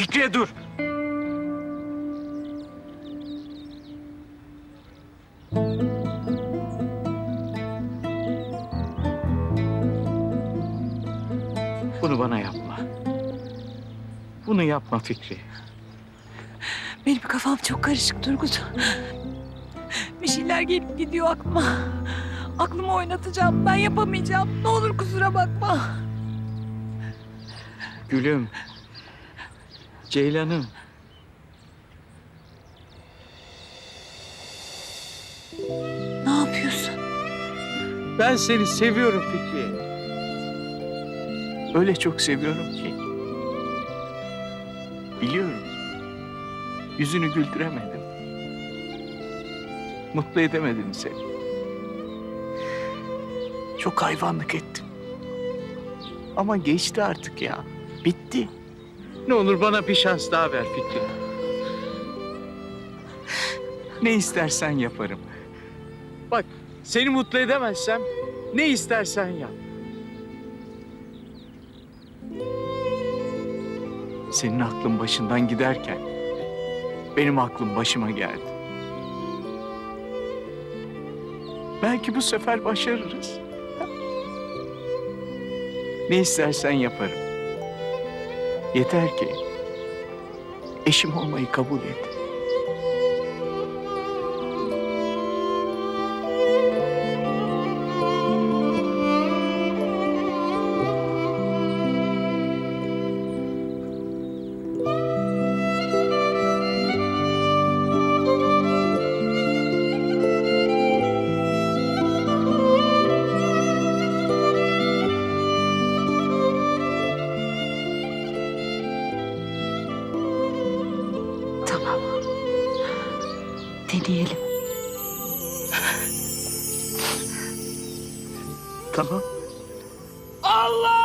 Fikriye dur. Bunu bana yapma. Bunu yapma Fikri. Benim kafam çok karışık Turgut. Bir şeyler gelip gidiyor aklıma. Aklımı oynatacağım. Ben yapamayacağım. Ne olur kusura bakma. Gülüm. Ceylanım. Ne yapıyorsun? Ben seni seviyorum Fikri. Öyle çok seviyorum ki. Biliyorum. Yüzünü güldüremedim. Mutlu edemedim seni. Çok hayvanlık ettim. Ama geçti artık ya. Bitti. Ne olur bana bir şans daha ver Fikri. Ne istersen yaparım. Bak seni mutlu edemezsem ne istersen yap. Senin aklın başından giderken benim aklım başıma geldi. Belki bu sefer başarırız. Ne istersen yaparım. Yeter ki eşim olmayı kabul et. deneyelim. Tamam. Allah!